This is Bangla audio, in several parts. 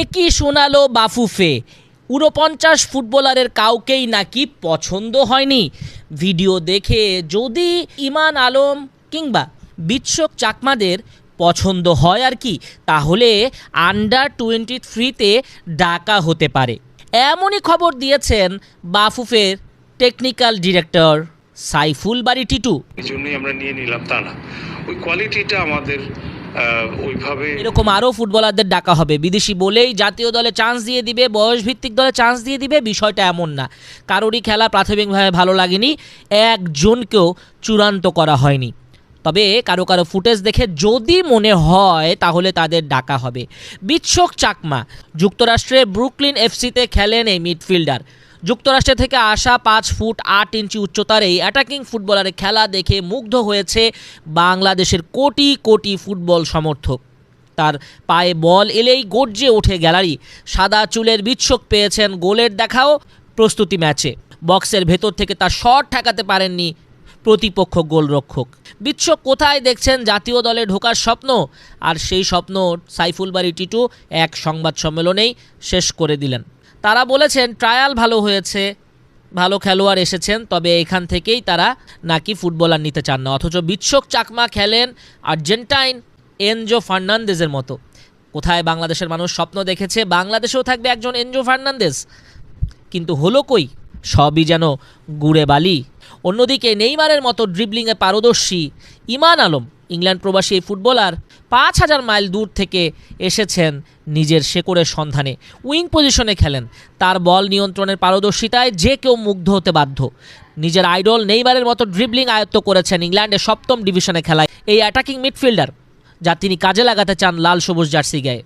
একই শোনালো বাফুফে। ঊনপঞ্চাশ ফুটবলারের কাউকেই নাকি পছন্দ হয়নি। ভিডিও দেখে যদি ইমান আলম কিংবা বিৎসক চাকমাদের পছন্দ হয় আর কি, তাহলে আন্ডার টোয়েন্টি থ্রিতে ডাকা হতে পারে। এমনই খবর দিয়েছেন বাফুফের টেকনিক্যাল ডিরেক্টর সাইফুল বাড়ি টিটু। এই জন্যই আমরা নিয়ে নিলাম তা না। ওই কোয়ালিটিটা আমাদের ওইভাবে এরকম আরও ফুটবলারদের ডাকা হবে। বিদেশি বলেই জাতীয় দলে চান্স দিয়ে দিবে, বয়সভিত্তিক দলে চান্স দিয়ে দিবে, বিষয়টা এমন না। কারোরই খেলা প্রাথমিকভাবে ভালো লাগেনি, একজনকেও চূড়ান্ত করা হয়নি। তবে কারও কারও ফুটেজ দেখে যদি মনে হয়, তাহলে তাদের ডাকা হবে। বিচ্ছক চাকমা, যুক্তরাষ্ট্রের ব্রুকলিন এফসিতে খেলেন এই মিডফিল্ডার। যুক্তরাষ্ট্র থেকে আসা পাঁচ ফুট আট ইঞ্চি উচ্চতার এই অ্যাটাকিং ফুটবলারের খেলা দেখে মুগ্ধ হয়েছে বাংলাদেশের কোটি কোটি ফুটবল সমর্থক। তার পায়ে বল এলেই গর্জে ওঠে গ্যালারি। সাদা চুলের বিচ্ছক পেয়েছেন গোলের দেখাও প্রস্তুতি ম্যাচে। বক্সের ভেতর থেকে তার শট ঠেকাতে পারেননি প্রতিপক্ষ গোলরক্ষক। বিচ্ছক কোথায় দেখছেন জাতীয় দলে ঢোকার স্বপ্ন? আর সেই স্বপ্ন সাইফুল বাড়ি টিটু এক সংবাদ সম্মেলনেই শেষ করে দিলেন। তারা বলেছেন, ট্রায়াল ভালো হয়েছে, ভালো খেলোয়াড় এসেছেন, তবে এখান থেকেই তারা নাকি ফুটবলার নিতে চান না। অথচ বিচ্ছক চাকমা খেলেন আর্জেন্টাইন এনজো ফার্নান্দেজের মতো। কোথায় বাংলাদেশের মানুষ স্বপ্ন দেখেছে? বাংলাদেশেও থাকবে একজন এনজো ফার্নান্দেজ। কিন্তু হলো কই? সবই যেন গুড়ে বালি। অন্যদিকে নেইমারের মতো ড্রিবলিংয়ে পারদর্শী ইমান আলম, ইংল্যান্ড প্রবাসী এই ফুটবলার, পাঁচ হাজার মাইল দূর থেকে এসেছেন নিজের শেকড়ের সন্ধানে। উইং পজিশনে খেলেন। তার বল নিয়ন্ত্রণের পারদর্শিতায় যে কেউ মুগ্ধ হতে বাধ্য। নিজের আইডল নেইমারের মতো ড্রিবলিং আয়ত্ত করেছেন ইংল্যান্ডের সপ্তম ডিভিশনে খেলায় এই অ্যাটাকিং মিডফিল্ডার যা তিনি কাজে লাগাতে চান লাল সবুজ জার্সি গায়ে।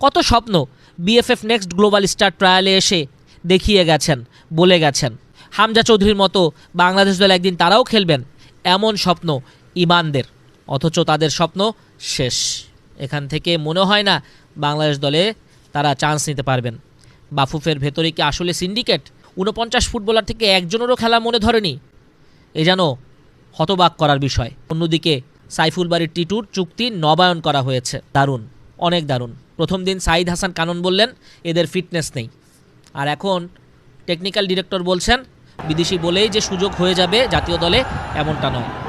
কত স্বপ্ন বিএফএফ নেক্সট গ্লোবাল স্টার ট্রায়ালে এসে দেখিয়ে গেছেন, বলে গেছেন। হামজা চৌধুরীর মতো বাংলাদেশ দল একদিন তারাও খেলবেন এমন স্বপ্ন ইমানদের, অথচ তাদের স্বপ্ন শেষ। এখান থেকে মনে হয় না বাংলাদেশ দলে তারা চান্স নিতে পারবেন। বাফুফের ভেতরে কি আসলে সিন্ডিকেট ঊনপঞ্চাশ ফুটবলার থেকে একজনেরও খেলা মনে ধরেনি। এ যেন হতবাক করার বিষয়। অন্যদিকে সাইফুল বাড়ির টিটুর চুক্তি নবায়ন করা হয়েছে। দারুণ, অনেক দারুণ। প্রথম দিন সাইদ হাসান কানন বললেন, এদের ফিটনেস নেই। আর এখন টেকনিক্যাল ডিরেক্টর বলছেন, বিদেশি বলেই যে সুযোগ হয়ে যাবে জাতীয় দলে, এমনটা নয়।